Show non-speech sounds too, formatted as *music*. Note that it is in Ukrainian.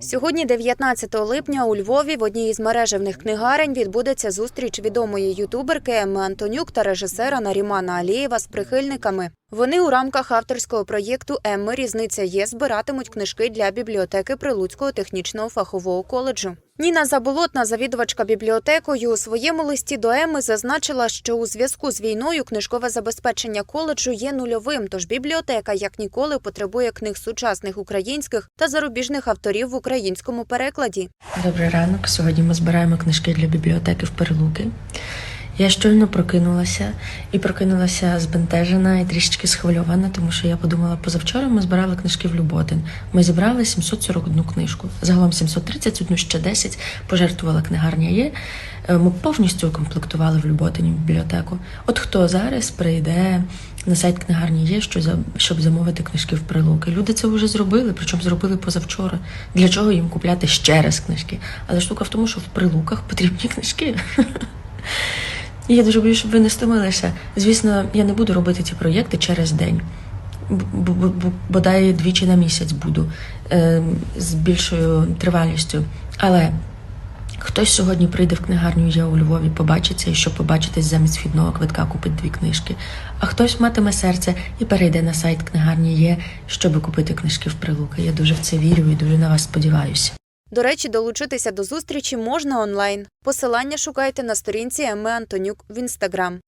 Сьогодні, 19 липня, у Львові в одній із мережевних книгарень відбудеться зустріч відомої ютуберки Емми Антонюк та режисера Нарімана Алієва з прихильниками. Вони у рамках авторського проєкту Емми Різниця є збиратимуть книжки для бібліотеки Прилуцького технічного фахового коледжу. Ніна Заболотна, завідувачка бібліотекою, у своєму листі до Емми зазначила, що у зв'язку з війною книжкове забезпечення коледжу є нульовим. Тож бібліотека як ніколи потребує книг сучасних українських та зарубіжних авторів в українському перекладі. Добрий ранок. Сьогодні ми збираємо книжки для бібліотеки в Перелуки. Я щойно прокинулася і прокинулася збентежена і трішечки схвильована, тому що я подумала, позавчора ми збирали книжки в Люботин. Ми зібрали 741 книжку. Загалом 731, ще 10 пожертвувала книгарня є. Е, Ми повністю укомплектували в Люботині бібліотеку. От хто зараз прийде на сайт книгарні є, що щоб замовити книжки в прилуки. Люди це вже зробили, причому зробили позавчора. Для чого їм купляти ще раз книжки? Але штука в тому, що в прилуках потрібні книжки. *laughs* Я дуже боюсь, щоб ви не стомилися. Звісно, я не буду робити ці проєкти через день. Бодай двічі на місяць буду е, з більшою тривалістю. Але хтось сьогодні прийде в книгарню я у Львові, побачиться, і щоб побачитись замість вхідного квитка, купить дві книжки. А хтось матиме серце і перейде на сайт книгарні є, щоб купити книжки в прилуки. Я дуже в це вірю і дуже на вас сподіваюся. До речі, долучитися до зустрічі можна онлайн. Посилання шукайте на сторінці Еми Антонюк в інстаграм.